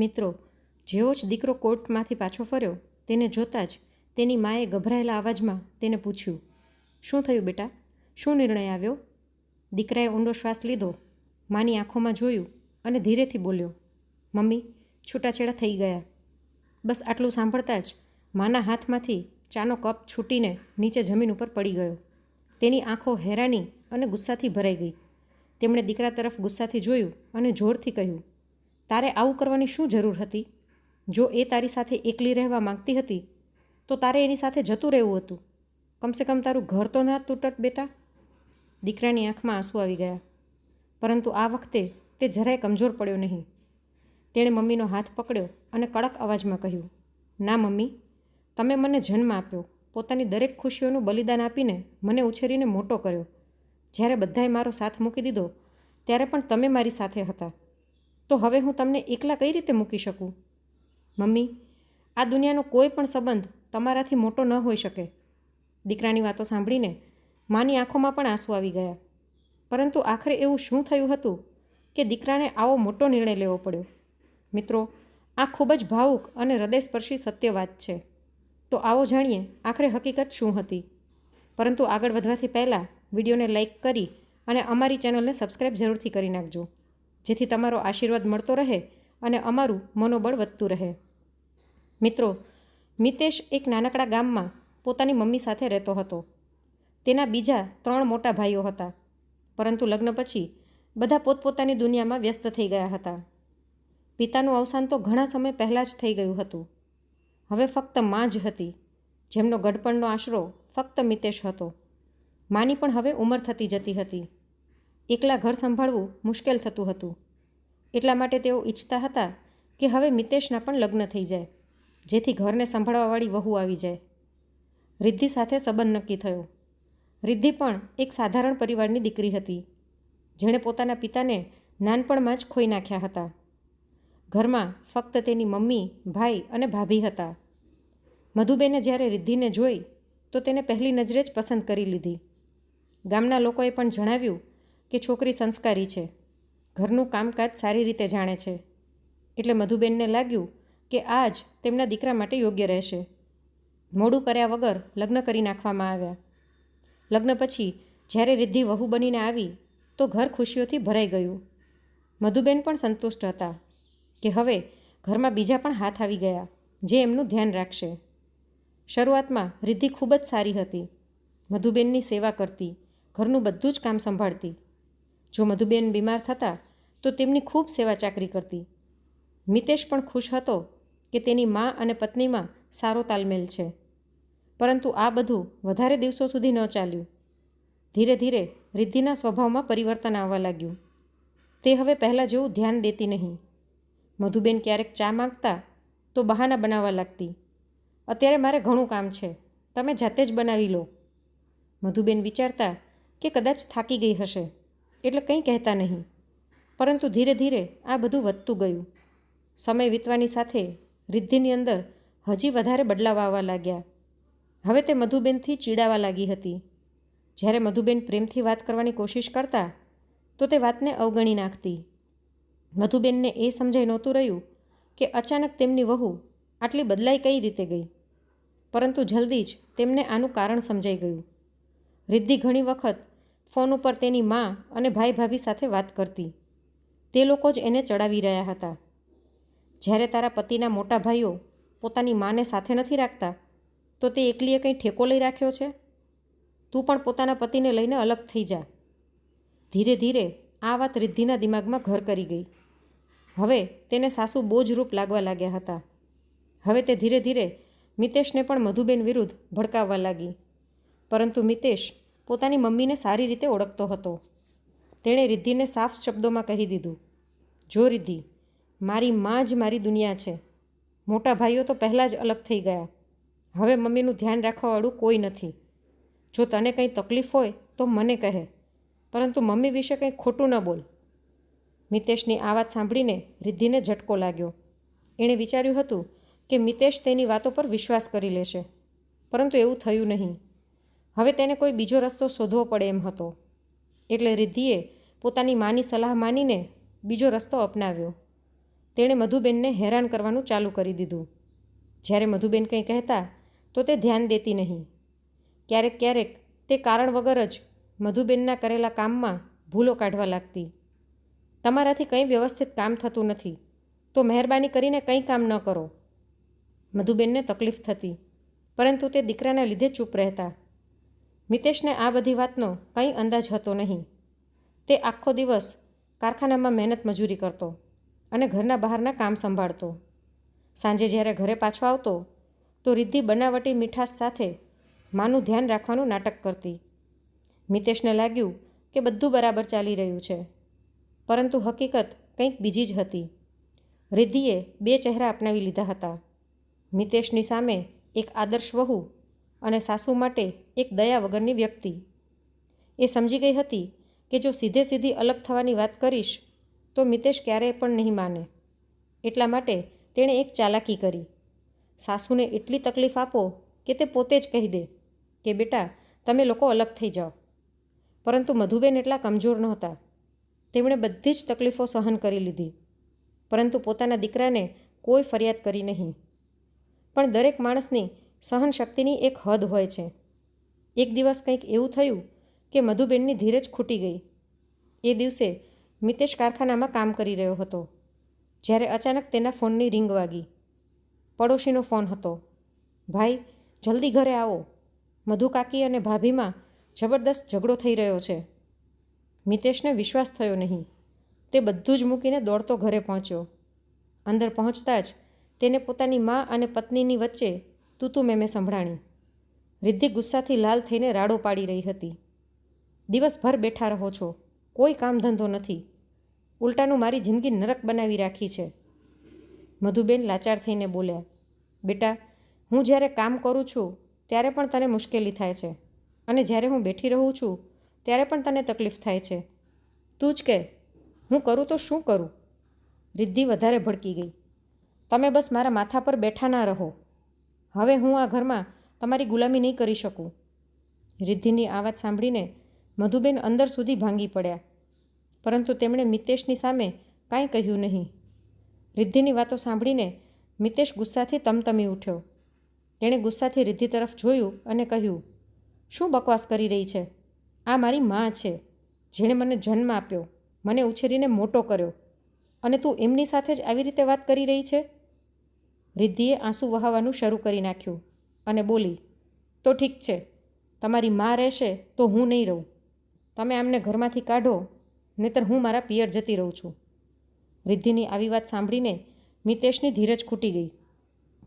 મિત્રો, જેવો જ દીકરો કોર્ટમાંથી પાછો ફર્યો, તેને જોતાં જ તેની માએ ગભરાયેલા અવાજમાં તેને પૂછ્યું, શું થયું બેટા? શું નિર્ણય આવ્યો? દીકરાએ ઊંડો શ્વાસ લીધો, માની આંખોમાં જોયું અને ધીરેથી બોલ્યો, મમ્મી, છૂટાછેડા થઈ ગયા. બસ આટલું સાંભળતા જ માના હાથમાંથી ચાનો કપ છૂટીને નીચે જમીન ઉપર પડી ગયો. તેની આંખો હેરાની અને ગુસ્સાથી ભરાઈ ગઈ. તેમણે દીકરા તરફ ગુસ્સાથી જોયું અને જોરથી કહ્યું તારે આવું કરવાની શું જરૂર હતી? જો એ તારી સાથે એકલી રહેવા માંગતી હતી, તો તારે એની સાથે જતું રહેવું હતું. કમસે કમ તારું ઘર તો ના તૂટટ બેટા. દીકરાની આંખમાં આંસુ આવી ગયા. પરંતુ આ વખતે તે જરાય કમજોર પડ્યો નહીં. તેણે મમ્મીનો હાથ પકડ્યો અને કડક અવાજમાં કહ્યું, ના મમ્મી, તમે મને જન્મ આપ્યો. પોતાની દરેક ખુશીઓનું બલિદાન આપીને મને ઉછેરીને મોટો કર્યો. જ્યારે બધાએ મારો સાથ મૂકી દીધો, ત્યારે પણ તમે મારી સાથે હતા. તો હવે હું તમને એકલા કઈ રીતે મૂકી શકું? મમ્મી, આ દુનિયાનો કોઈ પણ સંબંધ તમારાથી મોટો ન હોઈ શકે. દીકરાની વાતો સાંભળીને માની આંખોમાં પણ આંસુ આવી ગયા. પરંતુ આખરે એવું શું થયું હતું કે દીકરાને આવો મોટો નિર્ણય લેવો પડ્યો? મિત્રો, આ ખૂબ જ ભાવુક અને હૃદયસ્પર્શી સત્ય વાત છે. તો આવો જાણીએ આખરે હકીકત શું હતી. પરંતુ આગળ વધવાથી પહેલાં વિડીયોને લાઇક કરી અને અમારી ચેનલને સબસ્ક્રાઈબ જરૂરથી કરી નાખજો. જેથી તમારો આશીર્વાદ મળતો રહે અને અમારું મનોબળ વધતું રહે. મિત્રો, મિતેશ એક નાનકડા ગામમાં પોતાની મમ્મી સાથે રહેતો હતો. તેના બીજા ત્રણ મોટા ભાઈઓ હતા. પરંતુ લગ્ન પછી બધા પોતપોતાની દુનિયામાં વ્યસ્ત થઈ ગયા હતા. પિતાનું અવસાન તો ઘણા સમય પહેલાં જ થઈ ગયું હતું. હવે ફક્તમાં જ હતી. જેમનો ગઢપણનો આશરો ફક્ત મિતેશ હતો. માની પણ હવે ઉંમર થતી જતી હતી. એકલા ઘર સંભાળવું મુશ્કેલ થતું હતું. એટલા માટે તેઓ ઈચ્છતા હતા કે હવે મિતેશના પણ લગ્ન થઈ જાય, જેથી ઘરને સંભાળવાવાળી વહુ આવી જાય. રિદ્ધિ સાથે સંબંધ નક્કી થયો. રિદ્ધિ પણ એક સાધારણ પરિવારની દીકરી હતી, જેણે પોતાના પિતાને નાનપણમાં જ ખોઈ નાખ્યા હતા. ઘરમાં ફક્ત તેની મમ્મી, ભાઈ અને ભાભી હતા. મધુબેને જ્યારે રિદ્ધિને જોઈ, તો તેને પહેલી નજરે જ પસંદ કરી લીધી. ગામના લોકોએ પણ જણાવ્યું કે છોકરી સંસ્કારી છે. ઘરનું કામકાજ સારી રીતે જાણે છે. એટલે મધુબેનને લાગ્યું કે આ જ તેમના દીકરા માટે યોગ્ય રહેશે. મોડું કર્યા વગર લગ્ન કરી નાખવામાં આવ્યા. લગ્ન પછી જ્યારે રિદ્ધિ વહુ બનીને આવી, તો ઘર ખુશીઓથી ભરાઈ ગયું. મધુબેન પણ સંતુષ્ટ હતા કે હવે ઘરમાં બીજા પણ હાથ આવી ગયા, જે એમનું ધ્યાન રાખશે. શરૂઆતમાં રિદ્ધિ ખૂબ જ સારી હતી. મધુબેનની સેવા કરતી, ઘરનું બધું જ કામ સંભાળતી. જો મધુબેન બીમાર થતા, તો તેમની ખૂબ સેવા ચાકરી કરતી. મિતેશ પણ ખુશ હતો કે તેની મા અને પત્નીમાં સારો તાલમેલ છે. પરંતુ આ બધું વધારે દિવસો સુધી ન ચાલ્યું. ધીરે ધીરે રિદ્ધિના સ્વભાવમાં પરિવર્તન આવવા લાગ્યું. તે હવે પહેલાં જેવું ધ્યાન દેતી નહીં. મધુબેન ક્યારેક ચા માંગતા તો બહાના બનાવવા લાગતી. અત્યારે મારે ઘણું કામ છે. તમે જાતે જ બનાવી લો. મધુબેન વિચારતા કે કદાચ થાકી ગઈ હશે. એટલે કંઈ કહેતા નહીં. પરંતુ ધીરે ધીરે આ બધું વધતું ગયું. સમય વીતવાની સાથે રિદ્ધિની અંદર હજી વધારે બદલાવ આવવા લાગ્યા. હવે તે મધુબેનથી ચીડાવા લાગી હતી. જ્યારે મધુબેન પ્રેમથી વાત કરવાની કોશિશ કરતા, તો તે વાતને અવગણી નાખતી. મધુબેનને એ સમજાઈ નહોતું રહ્યું કે અચાનક તેમની વહુ આટલી બદલાઈ કઈ રીતે ગઈ. પરંતુ જલ્દી જ તેમને આનું કારણ સમજાઈ ગયું. રિદ્ધિ ઘણી વખત ફોન ઉપર તેની મા અને ભાઈ ભાભી સાથે વાત કરતી. તે લોકો જ એને ચડાવી રહ્યા હતા. જ્યારે તારા પતિના મોટા ભાઈઓ પોતાની માને સાથે નથી રાખતા, તો તે એકલીએ કંઈ ઠેકો લઈ રાખ્યો છે? તું પણ પોતાના પતિને લઈને અલગ થઈ જા. ધીરે ધીરે આ વાત રિદ્ધિના દિમાગમાં ઘર કરી ગઈ. હવે તેને સાસુ બોજરૂપ લાગવા લાગ્યા હતા. હવે તે ધીરે ધીરે મિતેશને પણ મધુબેન વિરુદ્ધ ભડકાવવા લાગી. પરંતુ મિતેશ પોતાની મમ્મીને સારી રીતે ઓળખતો હતો. તેણે રિદ્ધિને સાફ શબ્દોમાં કહી દીધું, જો રિદ્ધિ, મારી માં જ મારી દુનિયા છે. મોટા ભાઈઓ તો પહેલાં જ અલગ થઈ ગયા. હવે મમ્મીનું ધ્યાન રાખવાવાળું કોઈ નથી. જો તને કંઈ તકલીફ હોય તો મને કહે, પરંતુ મમ્મી વિશે કંઈ ખોટું ન બોલ. મિતેશની આ વાત સાંભળીને રિદ્ધિને ઝટકો લાગ્યો. એણે વિચાર્યું હતું કે મિતેશ તેની વાતો પર વિશ્વાસ કરી લેશે, પરંતુ એવું થયું નહીં. હવે તેને કોઈ બીજો રસ્તો શોધવો પડે એમ હતો. એટલે રિદ્ધિએ પોતાની માની સલાહ માનીને બીજો રસ્તો અપનાવ્યો. તેણે મધુબેનને હેરાન કરવાનું ચાલુ કરી દીધું. જ્યારે મધુબેન કંઈ કહેતા, તો તે ધ્યાન દેતી નહીં. ક્યારેક ક્યારેક તે કારણ વગર જ મધુબેનના કરેલા કામમાં ભૂલો કાઢવા લાગતી. તમારાથી કંઈ વ્યવસ્થિત કામ થતું નથી, તો મહેરબાની કરીને કંઈ કામ ન કરો. મધુબેનને તકલીફ થતી, પરંતુ તે દીકરાના લીધે ચૂપ રહેતા. મિતેશને આ બધી વાતનો કંઈ અંદાજ હતો નહીં. તે આખો દિવસ કારખાનામાં મહેનત મજૂરી કરતો અને ઘરના બહારના કામ સંભાળતો. સાંજે જ્યારે ઘરે પાછો આવતો, તો રિદ્ધિ બનાવટી મીઠાશ સાથે માનું ધ્યાન રાખવાનું નાટક કરતી. મિતેશને લાગ્યું કે બધું બરાબર ચાલી રહ્યું છે, પરંતુ હકીકત કંઈક બીજી જ હતી. રિદ્ધિએ બે ચહેરા અપનાવી લીધા હતા. મિતેશની સામે એક આદર્શ વહુ અને સાસુ માટે એક દયા વગરની વ્યક્તિ. એ સમજી ગઈ હતી કે જો સીધે સીધી અલગ થવાની વાત કરીશ, તો મિતેશ ક્યારેય પણ નહીં માને. એટલા માટે તેણે એક ચાલાકી કરી. સાસુને એટલી તકલીફ આપો કે તે પોતે જ કહી દે કે, બેટા, તમે લોકો અલગ થઈ જાઓ. પરંતુ મધુબેન એટલા કમજોર નહોતા. તેમણે બધી જ તકલીફો સહન કરી લીધી. પરંતુ પોતાના દીકરાને કોઈ ફરિયાદ કરી નહીં. પણ દરેક માણસની સહનશક્તિની એક હદ હોય છે. એક દિવસ કંઈક એવું થયું કે મધુબેનની ધીરજ ખૂટી ગઈ. એ દિવસે મિતેશ કારખાનામાં કામ કરી રહ્યો હતો. જ્યારે અચાનક તેના ફોનની રિંગ વાગી. પડોશીનો ફોન હતો. ભાઈ, જલ્દી ઘરે આવો. મધુ કાકી અને ભાભીમાં જબરદસ્ત ઝઘડો થઈ રહ્યો છે. મિતેશને વિશ્વાસ થયો નહીં. તે બધું જ મૂકીને દોડતો ઘરે પહોંચ્યો. અંદર પહોંચતા જ તેને પોતાની મા અને પત્નીની વચ્ચે તૂતું મેમે સંભળાણી. રિદ્ધિ ગુસ્સાથી લાલ થઈને રાડો પાડી રહી હતી. દિવસભર બેઠા રહો છો. કોઈ કામ ધંધો નથી. ઉલટાનું મારી જિંદગી નરક બનાવી રાખી છે. મધુબેન લાચાર થઈને બોલ્યા, બેટા, હું જ્યારે કામ કરું છું, ત્યારે પણ તને મુશ્કેલી થાય છે. અને જ્યારે હું બેઠી રહું છું, ત્યારે પણ તને તકલીફ થાય છે. તું જ કે, હું કરું તો શું કરું? રિદ્ધિ વધારે ભડકી ગઈ. તમે બસ મારા માથા પર બેઠા ના રહો. હવે હું આ ઘરમાં તમારી ગુલામી નહીં કરી શકું. રિદ્ધિની આ વાત સાંભળીને મધુબેન અંદર સુધી ભાંગી પડ્યા. પરંતુ તેમણે મિતેશની સામે કાંઈ કહ્યું નહીં. રિદ્ધિની વાતો સાંભળીને મિતેશ ગુસ્સાથી તમતમી ઉઠ્યો. તેણે ગુસ્સાથી રિદ્ધિ તરફ જોયું અને કહ્યું, શું બકવાસ કરી રહી છે? આ મારી મા છે, જેણે મને જન્મ આપ્યો, મને ઉછેરીને મોટો કર્યો. અને તું એમની સાથે જ આવી રીતે વાત કરી રહી છે? રિદ્ધિએ આંસુ વહાવવાનું શરૂ કરી નાખ્યું અને બોલી, તો ઠીક છે. તમારી મા રહેશે તો હું નહીં રહું. તમે આમને ઘરમાંથી કાઢો, નહીતર હું મારા પિયર જતી રહું છું. રિદ્ધિની આવી વાત સાંભળીને મિતેશની ધીરજ ખૂટી ગઈ.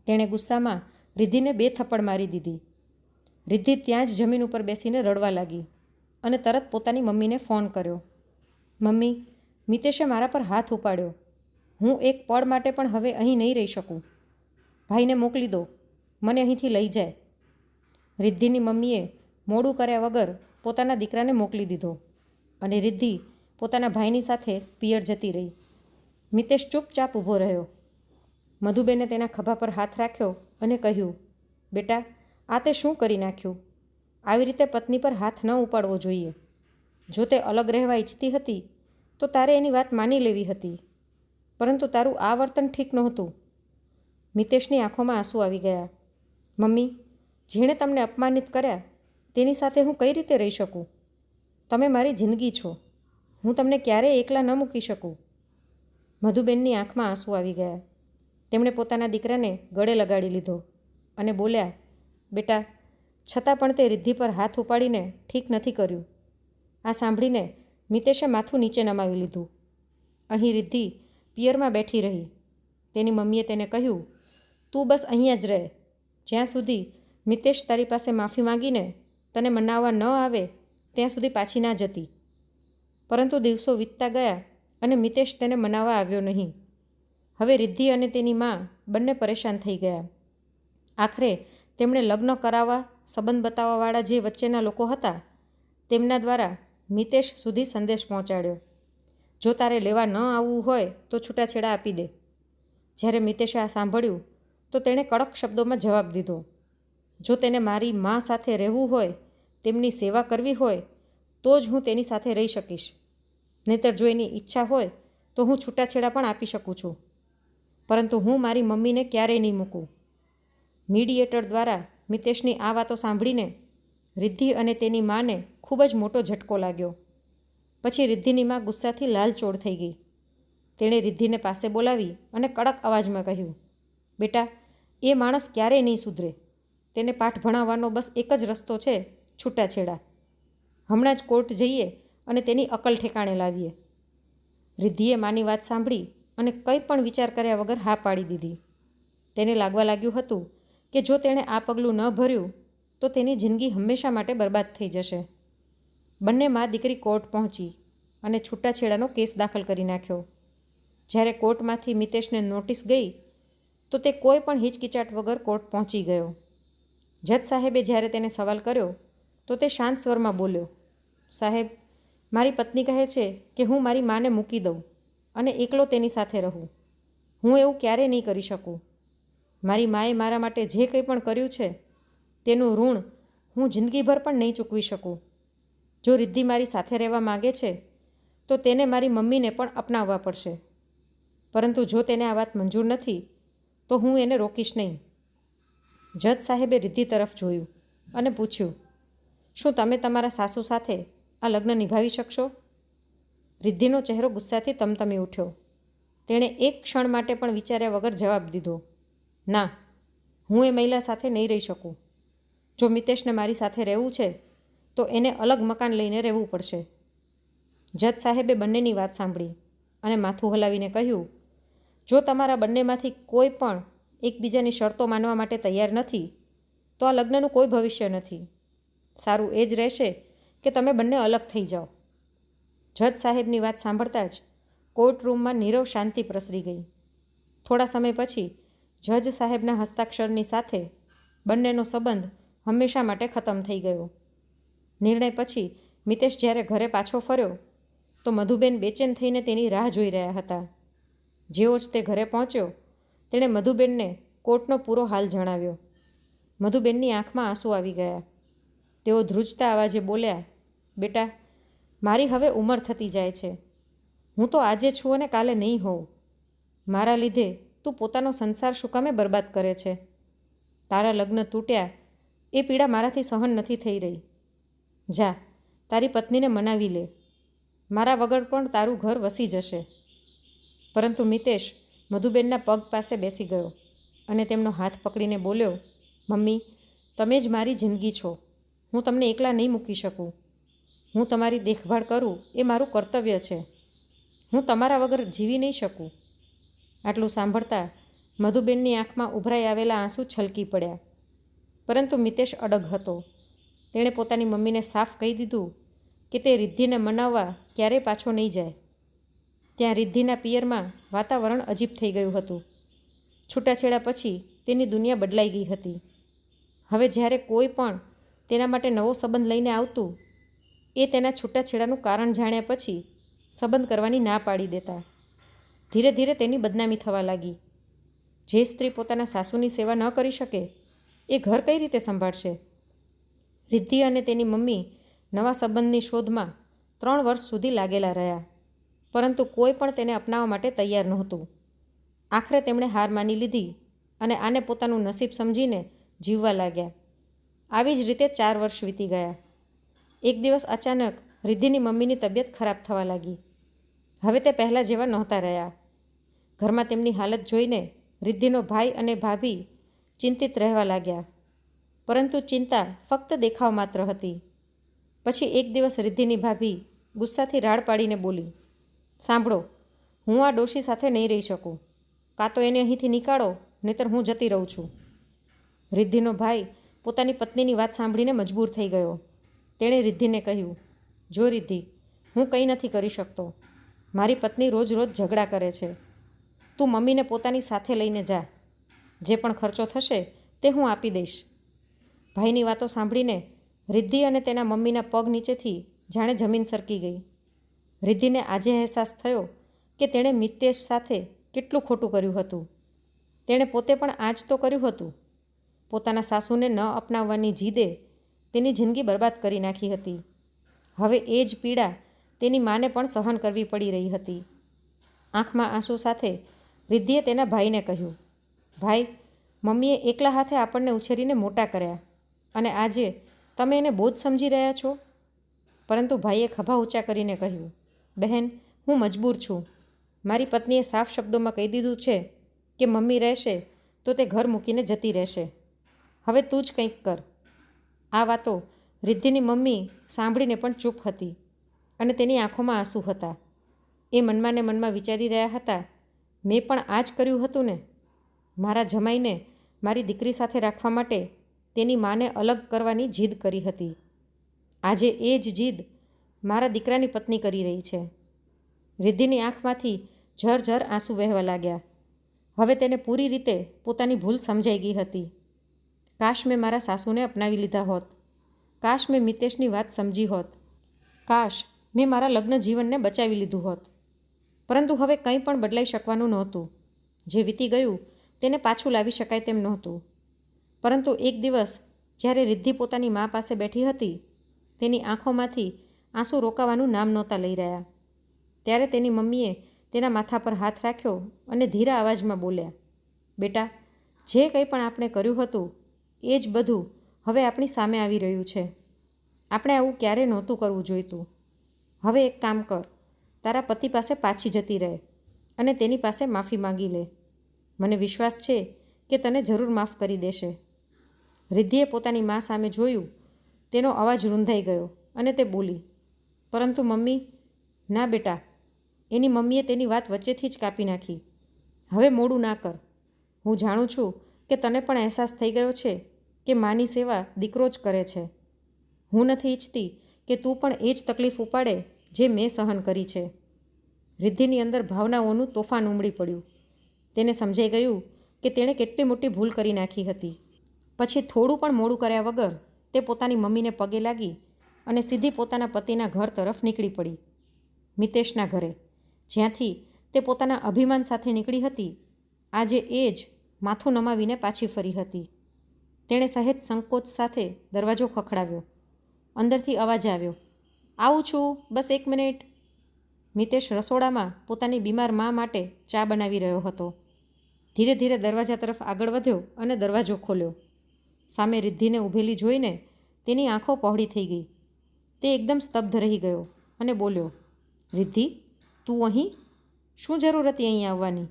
તેણે ગુસ્સામાં રિદ્ધિને બે થપ્પડ મારી દીધી. રિદ્ધિ ત્યાં જ જમીન ઉપર બેસીને રડવા લાગી અને તરત પોતાની મમ્મીને ફોન કર્યો. મમ્મી, મિતેશે મારા પર હાથ ઉપાડ્યો. હું એક પળ માટે પણ હવે અહીં નહીં રહી શકું. ભાઈને મોકલી દો. મને અહીંથી લઈ જાય. રિદ્ધિની મમ્મીએ મોડું કર્યા વગર પોતાના દીકરાને મોકલી દીધો અને રિદ્ધિ પોતાના ભાઈની સાથે પિયર જતી રહી. મિતેશ ચૂપચાપ ઊભો રહ્યો. મધુબેને તેના ખભા પર હાથ રાખ્યો અને કહ્યું, બેટા, આ તે શું કરી નાખ્યું? આવી રીતે પત્ની પર હાથ ન ઉપાડવો જોઈએ. જો તે અલગ રહેવા ઈચ્છતી હતી, તો તારે એની વાત માની લેવી હતી. પરંતુ તારું આ વર્તન ઠીક નહોતું. મિતેશની આંખોમાં આંસુ આવી ગયા. મમ્મી, જેણે તમને અપમાનિત કર્યા, તેની સાથે હું કઈ રીતે રહી શકું? તમે મારી જિંદગી છો. હું તમને ક્યારેય એકલા ન મૂકી શકું. મધુબેનની આંખમાં આંસુ આવી ગયા. તેમણે પોતાના દીકરાને ગળે લગાડી લીધો અને બોલ્યા, બેટા, છતાં પણ તે રિદ્ધિ પર હાથ ઉપાડીને ઠીક નથી કર્યું. આ સાંભળીને મિતેશે માથું નીચે નમાવી લીધું. અહીં રિદ્ધિ પિયરમાં બેઠી રહી. તેની મમ્મીએ તેને કહ્યું તું બસ અહીંયા જ રહે. જ્યાં સુધી મિતેશ તારી પાસે માફી માંગીને તને મનાવવા ન આવે, ત્યાં સુધી પાછી ના જતી. પરંતુ દિવસો વીતતા ગયા અને મિતેશ તેને મનાવવા આવ્યો નહીં. હવે રિદ્ધિ અને તેની મા બંને પરેશાન થઈ ગયા. આખરે તેમણે લગ્ન કરાવવા, સંબંધ બતાવવાવાળા જે વચ્ચેના લોકો હતા, તેમના દ્વારા મિતેશ સુધી સંદેશ પહોંચાડ્યો. જો તારે લેવા ન આવવું હોય તો છૂટાછેડા આપી દે. જ્યારે મિતેશે આ સાંભળ્યું તો તેણે કડક શબ્દોમાં જવાબ દીધો, જો તેને મારી મા સાથે રહેવું હોય, તેમની સેવા કરવી હોય, તો જ હું તેની સાથે રહી શકીશ. નહીતર જો એની ઈચ્છા હોય, તો હું છૂટાછેડા પણ આપી શકું છું. પરંતુ હું મારી મમ્મીને ક્યારેય નહીં મૂકું. મીડિયેટર દ્વારા મિતેશની આ વાતો સાંભળીને રિદ્ધિ અને તેની માને ખૂબ જ મોટો ઝટકો લાગ્યો. પછી રિદ્ધિની માં ગુસ્સાથી લાલચોળ થઈ ગઈ. તેણે રિદ્ધિને પાસે બોલાવી અને કડક અવાજમાં કહ્યું, બેટા એ માણસ ક્યારેય નહીં સુધરે. તેને પાઠ ભણાવવાનો બસ એક જ રસ્તો છે, છૂટાછેડા. હમણાં જ કોર્ટ જઈએ અને તેની અકલ ઠેકાણે લાવીએ. રિદ્ધિએ માની વાત સાંભળી અને કંઈ પણ વિચાર કર્યા વગર હા પાડી દીધી. તેને લાગવા લાગ્યું હતું કે જો તેણે આ પગલું ન ભર્યું, તો તેની જિંદગી હંમેશા માટે બરબાદ થઈ જશે. બંને મા દીકરી કોર્ટ પહોંચી અને છૂટાછેડાનો કેસ દાખલ કરી નાખ્યો. જ્યારે કોર્ટમાંથી મિતેશને નોટિસ ગઈ તો તે કોઈ પણ હિચકિચાટ વગર કોર્ટ પહોંચી ગયો. જજ સાહેબે જ્યારે તેને સવાલ કર્યો, તો તે શાંત સ્વરમાં બોલ્યો, સાહેબ, મારી પત્ની કહે છે કે હું મારી માને મૂકી દઉં અને એકલો તેની સાથે રહું. હું એવું ક્યારેય નહીં કરી શકું. મારી માએ મારા માટે જે કંઈ પણ કર્યું છે, તેનું ઋણ હું જિંદગીભર પણ નહીં ચૂકવી શકું. જો રિદ્ધિ મારી સાથે રહેવા માગે છે, તો તેને મારી મમ્મીને પણ અપનાવવા પડશે. પરંતુ જો તેને આ વાત મંજૂર નથી તો હું એને રોકીશ નહીં. જજ સાહેબે રિદ્ધિ તરફ જોયું અને પૂછ્યું, શું તમે તમારા સાસુ સાથે આ લગ્ન નિભાવી શકશો? રિદ્ધિનો ચહેરો ગુસ્સાથી તમતમી ઉઠ્યો. તેણે એક ક્ષણ માટે પણ વિચાર્યા વગર જવાબ દીધો, ના, હું એ મહિલા સાથે નહીં રહી શકું. જો મિતેશને મારી સાથે રહેવું છે, તો એને અલગ મકાન લઈને રહેવું પડશે. જજ સાહેબે બંનેની વાત સાંભળી અને માથું હલાવીને કહ્યું જો તમારા બંનેમાંથી કોઈ પણ એકબીજાની શરતો માનવા માટે તૈયાર નથી, તો આ લગ્નનું કોઈ ભવિષ્ય નથી. સારું એ જ રહેશે કે તમે બંને અલગ થઈ જાઓ. જજ સાહેબની વાત સાંભળતા જ કોર્ટ રૂમમાં નીરવ શાંતિ પ્રસરી ગઈ. થોડા સમય પછી જજ સાહેબના હસ્તાક્ષરની સાથે બંનેનો સંબંધ હંમેશા માટે ખતમ થઈ ગયો. નિર્ણય પછી મિતેશ જ્યારે ઘરે પાછો ફર્યો, તો મધુબેન બેચેન થઈને તેની રાહ જોઈ રહ્યા હતા. જેવો જ તે ઘરે પહોંચ્યો, તેણે મધુબેનને કોર્ટનો પૂરો હાલ જણાવ્યો. મધુબેનની આંખમાં આંસુ આવી ગયા. તેઓ ધ્રુજતા અવાજે બોલ્યા, બેટા, મારી હવે ઉંમર થતી જાય છે. હું તો આજે છું અને કાલે નહીં હોઉં. મારા લીધે તું પોતાનો સંસાર શું કામે બરબાદ કરે છે? તારા લગ્ન તૂટ્યા, એ પીડા મારાથી સહન નથી થઈ રહી. જા, તારી પત્નીને મનાવી લે. મારા વગર પણ તારું ઘર વસી જશે. પરંતુ મિતેશ મધુબેનના પગ પાસે બેસી ગયો અને તેમનો હાથ પકડીને બોલ્યો, મમ્મી, તમે જ મારી જિંદગી છો. હું તમને એકલા નહીં મૂકી શકું. હું તમારી દેખભાળ કરું એ મારું કર્તવ્ય છે. હું તમારા વગર જીવી નહીં શકું. આટલું સાંભળતા મધુબેનની આંખમાં ઉભરાઈ આવેલા આંસુ છલકી પડ્યા. પરંતુ મિતેશ અડગ હતો. તેણે પોતાની મમ્મીને સાફ કહી દીધું કે તે રિદ્ધિને મનાવવા ક્યારેય પાછો નહીં જાય. ત્યાં રિદ્ધિના પિયરમાં વાતાવરણ અજીબ થઈ ગયું હતું. છૂટાછેડા પછી તેની દુનિયા બદલાઈ ગઈ હતી. હવે જ્યારે કોઈ પણ તેના માટે નવો સંબંધ લઈને આવતું, એ તેના છૂટાછેડાનું કારણ જાણ્યા પછી સંબંધ કરવાની ના પાડી દેતા. ધીરે ધીરે તેની બદનામી થવા લાગી. જે સ્ત્રી પોતાના સાસુની સેવા ન કરી શકે, એ ઘર કઈ રીતે સંભાળશે? રિદ્ધિ અને તેની મમ્મી નવા સંબંધની શોધમાં ત્રણ વર્ષ સુધી લાગેલા રહ્યા. પરંતુ કોઈ પણ તેને અપનાવવા માટે તૈયાર નહોતું. આખરે તેમણે હાર માની લીધી અને આને પોતાનું નસીબ સમજીને જીવવા લાગ્યા. આવી જ રીતે ચાર વર્ષ વીતી ગયા. એક દિવસ અચાનક રિદ્ધિની મમ્મીની તબિયત ખરાબ થવા લાગી. હવે તે પહેલાં જેવા નહોતા રહ્યા. ઘરમાં તેમની હાલત જોઈને રિદ્ધિનો ભાઈ અને ભાભી ચિંતિત રહેવા લાગ્યા. પરંતુ ચિંતા ફક્ત દેખાવ માત્ર હતી. પછી એક દિવસ રિદ્ધિની ભાભી ગુસ્સાથી રાડ પાડીને બોલી સાંભળો, હું આ ડોશી સાથે નહીં રહી શકું. કાં તો એને અહીંથી નીકાળો, નહીતર હું જતી રહું છું. રિદ્ધિનો ભાઈ પોતાની પત્નીની વાત સાંભળીને મજબૂર થઈ ગયો. તેણે રિદ્ધિને કહ્યું, જો રિદ્ધિ, હું કંઈ નથી કરી શકતો. મારી પત્ની રોજ રોજ ઝઘડા કરે છે. તું મમ્મીને પોતાની સાથે લઈને જા. જે પણ ખર્ચો થશે તે હું આપી દઈશ. ભાઈની વાતો સાંભળીને રિદ્ધિ અને તેના મમ્મીના પગ નીચેથી જાણે જમીન સરકી ગઈ. રિદ્ધિને આજે અહેસાસ થયો કે તેણે મિતેશ સાથે કેટલું ખોટું કર્યું હતું. તેણે પોતે પણ આ જ તો કર્યું હતું. પોતાના સાસુને ન અપનાવવાની જીદે તેની જિંદગી બરબાદ કરી નાખી હતી. હવે એ જ પીડા તેની માને પણ સહન કરવી પડી રહી હતી. આંખમાં આંસુ સાથે રિદ્ધિએ તેના ભાઈને કહ્યું, ભાઈ, મમ્મીએ એકલા હાથે આપણને ઉછેરીને મોટા કર્યા અને આજે તમે એને બોજ સમજી રહ્યા છો? પરંતુ ભાઈએ ખભા ઊંચા કરીને કહ્યું બહેન, હું મજબૂર છું. મારી પત્નીએ સાફ શબ્દોમાં કહી દીધું છે કે મમ્મી રહેશે તો તે ઘર મૂકીને જતી રહેશે. હવે તું જ કંઈક કર. આ વાતો રિદ્ધિની મમ્મી સાંભળીને પણ ચૂપ હતી અને તેની આંખોમાં આંસુ હતા. એ મનમાં ને મનમાં વિચારી રહ્યા હતા, મેં પણ આ જ કર્યું હતું ને. મારા જમાઈને મારી દીકરી સાથે રાખવા માટે તેની માને અલગ કરવાની જીદ કરી હતી. આજે એ જ જીદ મારા દીકરાની પત્ની કરી રહી છે. રિદ્ધિની આંખમાંથી ઝરઝર આંસુ વહેવા લાગ્યા. હવે તેને પૂરી રીતે પોતાની ભૂલ સમજાઈ ગઈ હતી. કાશ મેં મારા સાસુને અપનાવી લીધા હોત. કાશ મેં મિતેશની વાત સમજી હોત. કાશ મેં મારા લગ્ન જીવનને બચાવી લીધું હોત. પરંતુ હવે કંઈ પણ બદલાઈ શકવાનું નહોતું. જે વીતી ગયું તેને પાછું લાવી શકાય તેમ નહોતું. પરંતુ એક દિવસ જ્યારે રિદ્ધિ પોતાની મા પાસે બેઠી હતી, તેની આંખોમાંથી આંસુ રોકાવાનું નામ નહોતા લઈ રહ્યા. ત્યારે તેની મમ્મીએ તેના માથા પર હાથ રાખ્યો અને ધીરા અવાજમાં બોલ્યા, બેટા, જે કંઈ પણ આપણે કર્યું હતું, એ જ બધું હવે આપણી સામે આવી રહ્યું છે. આપણે આવું ક્યારે નહોતું કરવું જોઈતું. હવે એક કામ કર, તારા પતિ પાસે પાછી જતી રહે અને તેની પાસે માફી માંગી લે. મને વિશ્વાસ છે કે તને જરૂર માફ કરી દેશે. રિદ્ધિએ પોતાની મા સામે જોયું, તેનો અવાજ રૂંધાઈ ગયો અને તે બોલી પરંતુ મમ્મી, ના બેટા, એની મમ્મીએ તેની વાત વચ્ચેથી જ કાપી નાખી. હવે મોડું ના કર. હું જાણું છું કે તને પણ અહેસાસ થઈ ગયો છે કે માની સેવા દીકરો જ કરે છે. હું નથી ઈચ્છતી કે તું પણ એ જ તકલીફ ઉપાડે જે મેં સહન કરી છે. રિદ્ધિની અંદર ભાવનાઓનું તોફાન ઉમડી પડ્યું. તેને સમજાઈ ગયું કે તેણે કેટલી મોટી ભૂલ કરી નાખી હતી. પછી થોડું પણ મોડું કર્યા વગર તે પોતાની મમ્મીને પગે લાગી અને સીધી પોતાના પતિના ઘર તરફ નીકળી પડી. મિતેશના ઘરે. જ્યાંથી તે પોતાના અભિમાન સાથે નીકળી હતી, આજે એ જ માથું નમાવીને પાછી ફરી હતી. તેણે સહેજ સંકોચ સાથે દરવાજો ખખડાવ્યો. અંદરથી અવાજ આવ્યો, આવું છું, બસ એક મિનિટ. મિતેશ રસોડામાં પોતાની બીમાર મા માટે ચા બનાવી રહ્યો હતો. ધીરે ધીરે દરવાજા તરફ આગળ વધ્યો અને દરવાજો ખોલ્યો. સામે રિદ્ધિને ઊભેલી જોઈને તેની આંખો પહોળી થઈ ગઈ. તે એકદમ સ્તબ્ધ રહી ગયો અને બોલ્યો, રિદ્ધિ, તું અહીં શું જરૂર હતી અહીં આવવાની?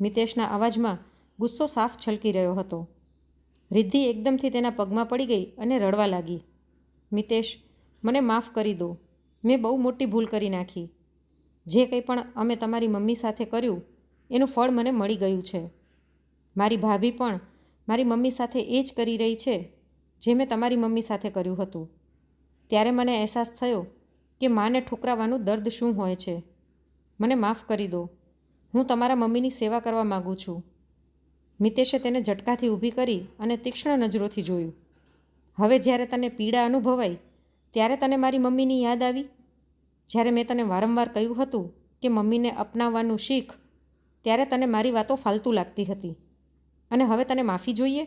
મિતેશના અવાજમાં ગુસ્સો સાફ છલકી રહ્યો હતો. રિદ્ધિ એકદમથી તેના પગમાં પડી ગઈ અને રડવા લાગી. મિતેશ, મને માફ કરી દો. મેં બહુ મોટી ભૂલ કરી નાખી. જે કંઈ પણ અમે તમારી મમ્મી સાથે કર્યું, એનું ફળ મને મળી ગયું છે. મારી ભાભી પણ મારી મમ્મી સાથે એ જ કરી રહી છે, જે મેં તમારી મમ્મી સાથે કર્યું હતું. ત્યારે મને અહેસાસ થયો કે માને ઠુકરાવાનું દર્દ શું હોય છે. મને માફ કરી દો. હું તમારા મમ્મીની સેવા કરવા માગું છું. મિતેશે તેને ઝટકાથી ઊભી કરી અને તીક્ષ્ણ નજરોથી જોયું. હવે જ્યારે તને પીડા અનુભવાઈ, ત્યારે તને મારી મમ્મીની યાદ આવી? જ્યારે મેં તને વારંવાર કહ્યું હતું કે મમ્મીને અપનાવવાનું શીખ, ત્યારે તને મારી વાતો ફાલતુ લાગતી હતી. અને હવે તને માફી જોઈએ?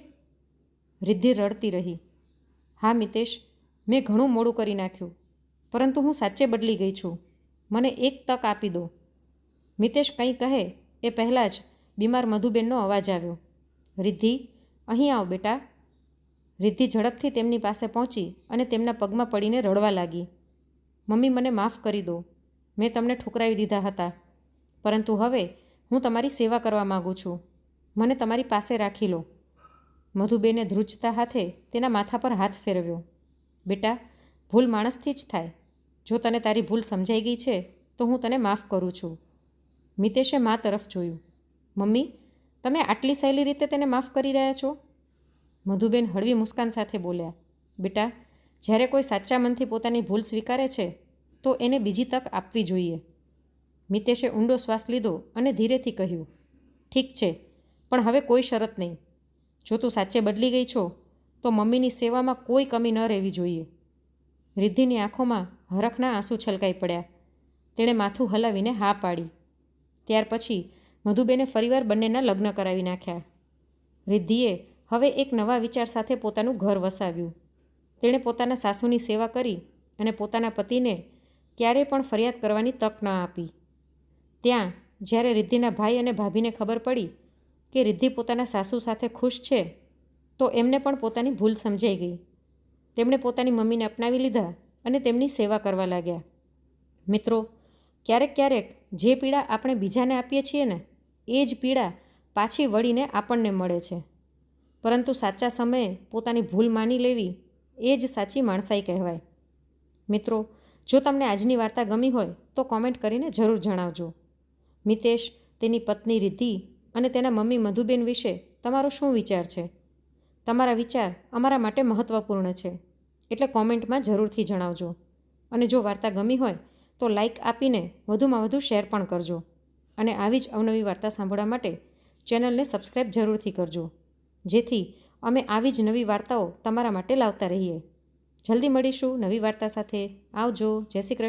રિદ્ધિ રડતી રહી. હા મિતેશ મેં ઘણું મોડું કરી નાખ્યું, પરંતુ હું સાચે બદલી ગઈ છું. મને એક તક આપી દો. મિતેશ કંઈ કહે એ પહેલાં જ બીમાર મધુબેનનો અવાજ આવ્યો. રિદ્ધિ, અહીં આવ બેટા. રિદ્ધિ ઝડપથી તેમની પાસે પહોંચી અને તેમના પગમાં પડીને રડવા લાગી. મમ્મી, મને માફ કરી દો. મેં તમને ઠુકરાવી દીધા હતા. પરંતુ હવે હું તમારી સેવા કરવા માગું છું. મને તમારી પાસે રાખી લો. મધુબેને ધ્રુજતા હાથે તેના માથા પર હાથ ફેરવ્યો. બેટા, ભૂલ માણસથી જ થાય. જો તને તારી ભૂલ સમજાઈ ગઈ છે, તો હું તને માફ કરું છું. મિતેશે મા તરફ જોયું. મમ્મી, તમે આટલી સહેલી રીતે તેને માફ કરી રહ્યા છો? મધુબેન હળવી મુસ્કાન સાથે બોલ્યા. બેટા, જ્યારે કોઈ સાચા મનથી પોતાની ભૂલ સ્વીકારે છે, તો એને બીજી તક આપવી જોઈએ. મિતેશે ઊંડો શ્વાસ લીધો અને ધીરેથી કહ્યું, ઠીક છે, પણ હવે કોઈ શરત નહીં. જો તું સાચે બદલી ગઈ છો તો મમ્મીની સેવામાં કોઈ કમી ન રહેવી જોઈએ. રિદ્ધિની આંખોમાં હરખના આંસુ છલકાઈ પડ્યા. તેણે માથું હલાવીને હા પાડી. ત્યાર પછી મધુબેને ફરીવાર બંનેના લગ્ન કરાવી નાખ્યા. રિદ્ધિએ હવે એક નવા વિચાર સાથે પોતાનું ઘર વસાવ્યું. તેણે પોતાના સાસુની સેવા કરી અને પોતાના પતિને ક્યારેય પણ ફરિયાદ કરવાની તક ન આપી. ત્યાં, જ્યારે રિદ્ધિના ભાઈ અને ભાભીને ખબર પડી કે રિદ્ધિ પોતાના સાસુ સાથે ખુશ છે તો એમને પણ પોતાની ભૂલ સમજાઈ ગઈ. તેમણે પોતાની મમ્મીને અપનાવી લીધા અને તેમની સેવા કરવા લાગ્યા. મિત્રો, ક્યારેક ક્યારેક જે પીડા આપણે બીજાને આપીએ છીએ ને, એ જ પીડા પાછી વળીને આપણને મળે છે. પરંતુ સાચા સમયે પોતાની ભૂલ માની લેવી એ જ સાચી માણસાઈ કહેવાય. મિત્રો, જો તમને આજની વાર્તા ગમી હોય તો કોમેન્ટ કરીને જરૂર જણાવજો. મિતેશ, તેની પત્ની રિદ્ધિ અને તેના મમ્મી મધુબેન વિશે તમારો શું વિચાર છે? તમારા વિચાર અમારા માટે મહત્ત્વપૂર્ણ છે. એટલે કોમેન્ટમાં જરૂરથી જણાવજો. અને જો વાર્તા ગમી હોય, તો લાઈક આપીને વધુમાં વધુ શેર પણ કરજો. અને આવી જ અવનવી વાર્તા સાંભળવા માટે ચેનલને સબસ્ક્રાઈબ જરૂરથી કરજો. જેથી અમે આવી જ નવી વાર્તાઓ તમારા માટે લાવતા રહીએ. જલ્દી મળીશું નવી વાર્તા સાથે. આવજો. જય શ્રી કૃષ્ણ.